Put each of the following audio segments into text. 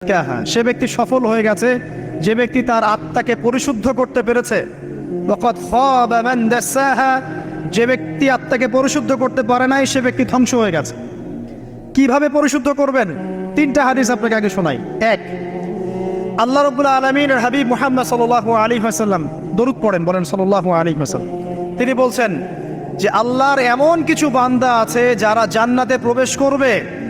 হ্যাঁ সে ব্যক্তি সফল হয়ে গেছে, যে ব্যক্তি তার আত্মাকে পরিশুদ্ধ করতে পেরেছে। যে ব্যক্তি আত্মাকে পরিশুদ্ধ করতে পারে নাই, সে ব্যক্তি ধ্বংস হয়ে গেছে। কীভাবে পরিশুদ্ধ করবেন? তিনটা হাদিস আপনাকে আগে শোনাই। এক, আল্লাহ রবুল্লা আলমিন হাবিব মোহাম্মদ সাল্লাহ আলী হাসাল্লাম দরুদ পড়েন, বলেন সাল্লাহ আলী হাসাল্লাম তিনি বলছেন যে, আল্লাহর এমন কিছু বান্দা আছে যারা জান্নাতে প্রবেশ করবে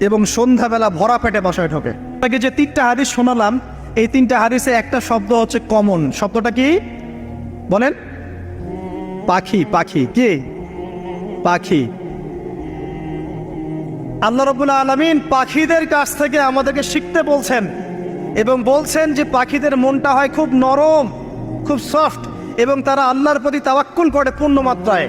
এবং সন্ধ্যাবেলা ভরা পেটে বাসায় ঢোকে। আপনাকে যে তিনটা হাদিস শোনালাম, এই তিনটা হাদিসে একটা শব্দ হচ্ছে কমন শব্দটা কি? বলেন। পাখি পাখি। কি? পাখি। আল্লাহ রবুল্লা আলমিন পাখিদের কাছ থেকে আমাদেরকে শিখতে বলছেন এবং বলছেন যে পাখিদের মনটা হয় খুব নরম, খুব সফট এবং তারা আল্লাহর প্রতি তাওয়াক্কুল করে পূর্ণ মাত্রায়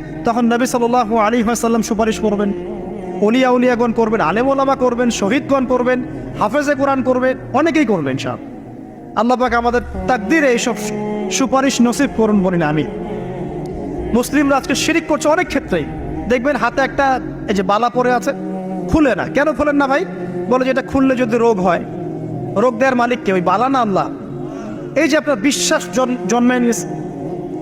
তখন নবী সাল্লাহ আলী সাল্লাম সুপারিশ করবেন। অলিয়া উলিয়াগণ করবেন আলেম ওলামা করবেন, শহীদগণ করবেন, হাফেজে কোরআন করবেন, অনেকেই করবেন সব আল্লাহ পাক আমাদের তাকদিরে এইসব সুপারিশ নসিব করুন বলি না আমি মুসলিমরা আজকে শিরিক করছে অনেক ক্ষেত্রেই। দেখবেন হাতে একটা, এই যে বালা পরে আছে, খুলে না। কেন খুলেন না ভাই? বলে যে এটা খুললে যদি রোগ হয়, রোগ দেওয়ার মালিককে? ওই বালা না আল্লাহ? এই যে আপনার বিশ্বাস জন্মে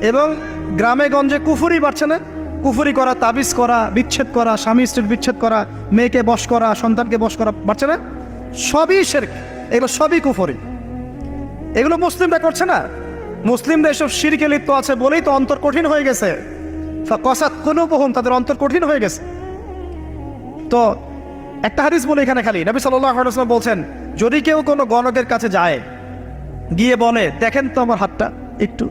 এবং গ্রামে গঞ্জে কুফুরি বাড়ছে না? কুফুরি করা, তাবিজ করা, বিচ্ছেদ করা, স্বামী স্ত্রীর বিচ্ছেদ করা, মেয়েকে বশ করা, সন্তানকে বশ করা বাড়ছে না? সবই শেরক। এগুলো সবই কুফুরি। এগুলো মুসলিমরা করছে না? মুসলিমরা এসব শিরকে লিপ্ত আছে বলেই তো অন্তর কঠিন হয়ে গেছে। কসাত কোনো বহুম তাদের অন্তর কঠিন হয়ে গেছে। তো একটা হাদিস বলে এখানে খালি। নবী সাল্লাম বলছেন, যদি কেউ কোনো গণকের কাছে যায়, গিয়ে বলে, দেখেন তো আমার হাতটা, একটু।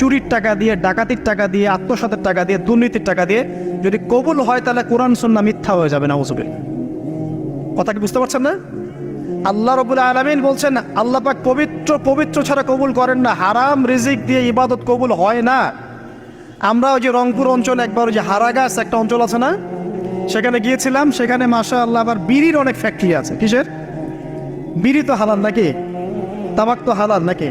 চুরির টাকা দিয়ে, ডাকাতির টাকা দিয়ে, আত্মসাতের টাকা দিয়ে, দুর্নীতির টাকা দিয়ে যদি কবুল হয় তাহলে কোরআন সুন্না মিথ্যা হয়ে যাবে না ওসুবিল কথা কি বুঝতে পারছেন না? আল্লাহ রবুল আলমিন বলছেন, আল্লাহ পাক পবিত্র পবিত্র ছাড়া কবুল করেন না, হারাম রিজিক দিয়ে ইবাদত কবুল হয় না। আমরা ওই যে রংপুর অঞ্চলে, একবার ওই যে হারাগাছ একটা অঞ্চল আছে না? সেখানে গিয়েছিলাম, সেখানে মাসা আল্লাহ আবার বিড়ির অনেক ফ্যাক্টরি আছে। কিসের? বিড়ি তো হালাল নাকি? তামাক তো হালাল নাকি?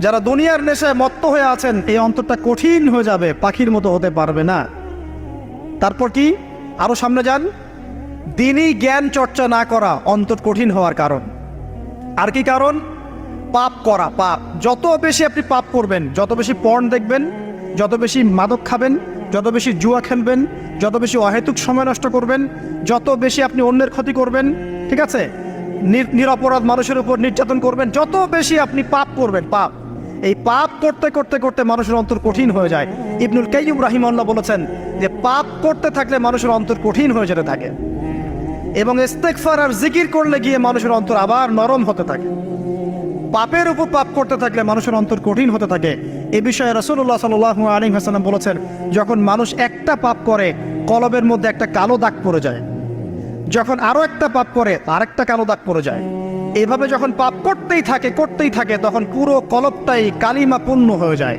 যারা দুনিয়ার নেশায় মত্ত হয়ে আছেন, এই অন্তরটা কঠিন হয়ে যাবে, পাখির মতো হতে পারবে না। তারপর কি? আরও সামনে যান। দিনই জ্ঞান চর্চা না করা অন্তর কঠিন হওয়ার কারণ। আর কি কারণ? পাপ করা, পাপ। যত বেশি আপনি পাপ করবেন, যত বেশি পর্ন দেখবেন, যত বেশি মাদক খাবেন, যত বেশি জুয়া খেলবেন, যত বেশি অহেতুক সময় নষ্ট করবেন, যত বেশি আপনি অন্যের ক্ষতি করবেন, ঠিক আছে? নির- নিরপরাধ মানুষের উপর নির্যাতন করবেন, যত বেশি আপনি পাপ করবেন, পাপ। এই পাপ করতে করতে করতে মানুষের অন্তর কঠিন হয়ে যায়। ইবনুল কাইয়ুম রাহিমাল্লাহ বলেছেন যে পাপ করতে থাকলে মানুষের অন্তর কঠিন হয়ে যেতে থাকে এবং ইস্তেকফার আর জিকির করলে গিয়ে মানুষের অন্তর আবার নরম হতে থাকে। পাপের উপর পাপ করতে থাকলে মানুষের অন্তর কঠিন হতে থাকে। এ বিষয়ে রসুল্লাহ সাল আলী হাসালাম বলেছেন, যখন মানুষ একটা পাপ করে, কলবের মধ্যে একটা কালো দাগ পড়ে যায়। যখন আরও একটা পাপ করে, আরেকটা কালো দাগ পড়ে যায়। এইভাবে যখন পাপ করতেই থাকে করতেই থাকে, তখন পুরো কলপটাই কালিমা পূর্ণ হয়ে যায়।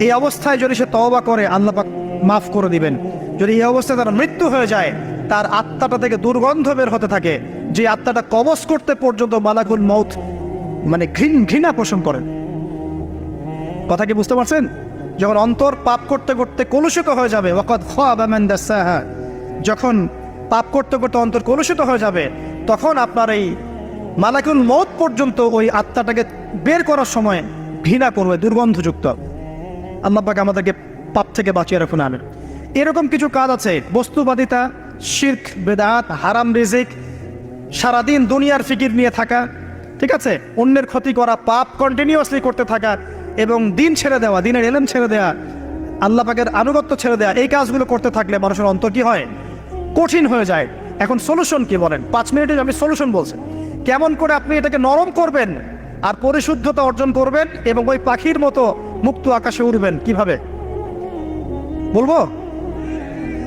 এই অবস্থায় যদি সে তওবা করে আল্লাপাক মাফ করে দিবেন। যদি এই অবস্থায় তার মৃত্যু হয়ে যায়, তার আত্মাটা থেকে দুর্গন্ধ বের হতে থাকে, যে আত্মাটা কবজ করতে পর্যন্ত মালাকুল মৌত মানে ঘৃণ, ঘৃণা পোষণ করেন। কথা কি বুঝতে পারছেন? যখন অন্তর পাপ করতে করতে কলুষিত হয়ে যাবে খাবা মান যখন পাপ করতে করতে অন্তর কলুষিত হয়ে যাবে, তখন আপনার এই মালাকুল মৌত পর্যন্ত ওই আত্মাটাকে বের করার সময় ঘৃণা করবে, দুর্গন্ধযুক্ত। আল্লাহ পাক আমাদেরকে পাপ থেকে বাঁচিয়ে রাখুন, আমেন। এরকম কিছু কাজ আছে, বস্তুবাদিতা, শির্ক, বেদাত, হারাম রিজিক, সারাদিন দুনিয়ার ফিকির নিয়ে থাকা, ঠিক আছে? অন্যের ক্ষতি করা, পাপ কন্টিনিউয়াসলি করতে থাকা এবং দিন ছেড়ে দেওয়া, দিনের এলেম ছেড়ে দেওয়া আল্লাহ পাকের আনুগত্য ছেড়ে দেওয়া এই কাজগুলো করতে থাকলে মানুষের অন্তর কি হয়? কঠিন হয়ে যায়। এখন সলিউশন কি বলেন? পাঁচ মিনিটে আমি সলিউশন বলছি। কেমন করে আপনি এটাকে নরম করবেন আর পরিশুদ্ধতা অর্জন করবেন এবং ওই পাখির মতো মুক্ত আকাশে উড়বেন কীভাবে? বলব?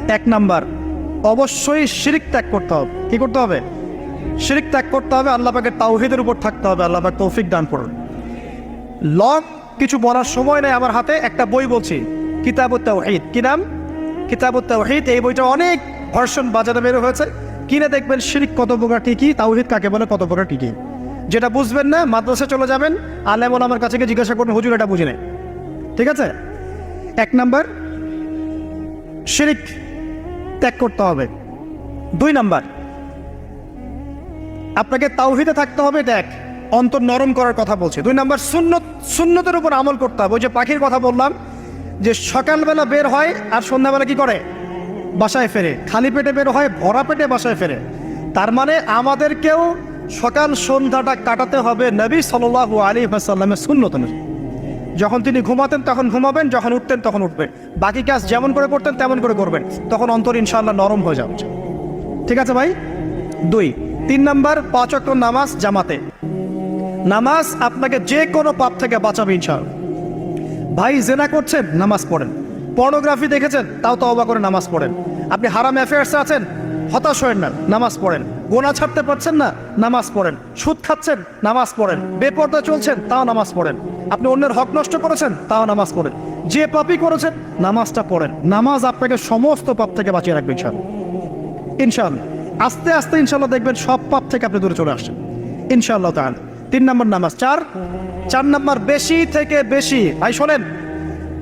এক নাম্বার, অবশ্যই শিরিক ত্যাগ করতে হবে। কি করতে হবে? শিরিক ত্যাগ করতে হবে, আল্লাহ পাকের তাওহিদের উপর থাকতে হবে, আল্লাহ তৌফিক দান করুন। লং কিছু বলার সময় নেই আমার হাতে, একটা বই বলছি, কিতাবুত তাওহিদ। কি নাম? কিতাবুত তাওহিদ, এই বইটা অনেক ভার্সন বাজারে বের হয়েছে। কিনে দেখবেন শিরিক কত প্রকার কি কি, তাওহিদ কাকে বলে, কত প্রকার কি কি। যেটা বুঝবেন না, মাদ্রাসা চলে যাবেন আলেমন আমার কাছে গিয়ে জিজ্ঞাসা করবেন হুজুর, এটা বুঝি ঠিক আছে? এক নাম্বার, শিরিক ত্যাগ করতে হবে। দুই নাম্বার, আপনাকে তাওহিদে থাকতে হবে এক। অন্তর নরম করার কথা বলছে। দুই নাম্বার, সুন্নত, সুন্নতের উপর আমল করতে হবে। ওই যে পাখির কথা বললাম, যে সকালবেলা বের হয় আর সন্ধ্যাবেলা কি করে? বাসায় ফেরে। খালি পেটে বের হয়, ভরা পেটে বাসায় ফেরে। তার মানে আমাদেরকেও সকাল সন্ধ্যাটা কাটাতে হবে নবী সাল্লাল্লাহু আলী সাল্লামের সুন্নত অনুযায়ী। যখন তিনি ঘুমাতেন তখন ঘুমাবেন, যখন উঠতেন তখন উঠবেন। বাকি কাজ যেমন করে করতেন তেমন করে করবেন। তখন অন্তর ইনশাল্লাহ নরম হয়ে যাবে। ঠিক আছে ভাই? দুই। তিন নাম্বার, পাঁচ অক্ট নামাজ জামাতে। নামাজ আপনাকে যে কোনো পাপ থেকে বাঁচাবে ইনশাআল্লাহ। ভাই, জেনা করছেন, নামাজ পড়েন। পর্নোগ্রাফি দেখেছেন? তাও তো অবা করে নামাজ পড়েন। আপনি হারাম অ্যাফেয়ার্সে আছেন? হতাশ হয়েন না নামাজ পড়েন। গোনা ছাড়তে পারছেন না? নামাজ পড়েন। সুদ খাচ্ছেন? নামাজ পড়েন। বেপর্দা চলছেন? তাও নামাজ পড়েন। আপনি অন্যের হক নষ্ট করেছেন? তাও নামাজ পড়েন। যে পাপই করেছেন, নামাজটা পড়েন। নামাজ আপনাকে সমস্ত পাপ থেকে বাঁচিয়ে রাখবে ইনশাআল্লাহ। ইনশাআল্লাহ। আস্তে আস্তে ইনশাল্লাহ দেখবেন সব পাপ থেকে আপনি দূরে চলে আসছেন। ইনশাআল্লাহ তাহলে তিন নম্বর নামাজ। চার? চার নম্বর বেশি থেকে বেশি। ভাই, শোনেন।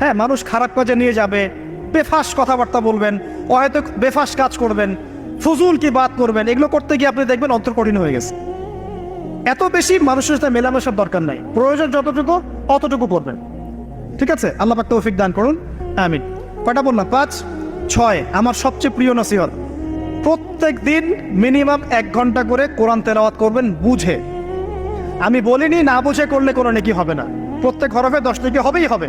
হ্যাঁ মানুষ খারাপ কাজে নিয়ে যাবে। বেফাস কথাবার্তা বলবেন, হয়তো বেফাস কাজ করবেন, ফজুল কি বাদ করবেন, এগুলো করতে গিয়ে আপনি দেখবেন অন্তর কঠিন হয়ে গেছে। এত বেশি মানুষের সাথে মেলামেশার দরকার নাই। প্রয়োজন যতটুকু, অতটুকু করবেন। ঠিক আছে? আল্লাহ পাক তৌফিক দান করুন। আমিন। কয়টা বললাম? পাঁচ, ছয়। আমার সবচেয়ে প্রিয় নসিহত। প্রত্যেক দিন মিনিমাম এক ঘণ্টা করে কোরআন তেলাওয়াত করবেন, বুঝে। আমি বলিনি না বুঝে করলে কোনো নেকি হবে না। প্রত্যেক হরফে দশ নেকি হবেই হবে।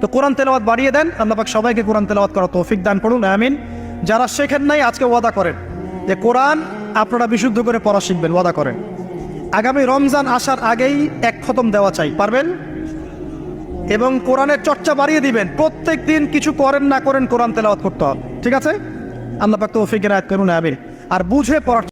তো কোরআন তেলাওয়াত বাড়িয়ে দেন। আল্লাপাক সবাইকে কোরআন তেলাওয়াত করা তৌফিক দান করুন, আমিন। যারা শেখেন নাই, আজকে ওয়াদা করেন যে কোরআন আপনারা বিশুদ্ধ করে পড়া শিখবেন, ওয়াদা করেন। আগামী রমজান আসার আগেই এক খতম দেওয়া চাই, পারবেন? এবং কোরআনের চর্চা বাড়িয়ে দিবেন, প্রত্যেক দিন কিছু করেন না করেন কোরআন তেলাওয়াত করতে হবে, ঠিক আছে? আল্লাহ পাক তৌফিকের আয়াত করুন, আমিন। আর বুঝে পড়ার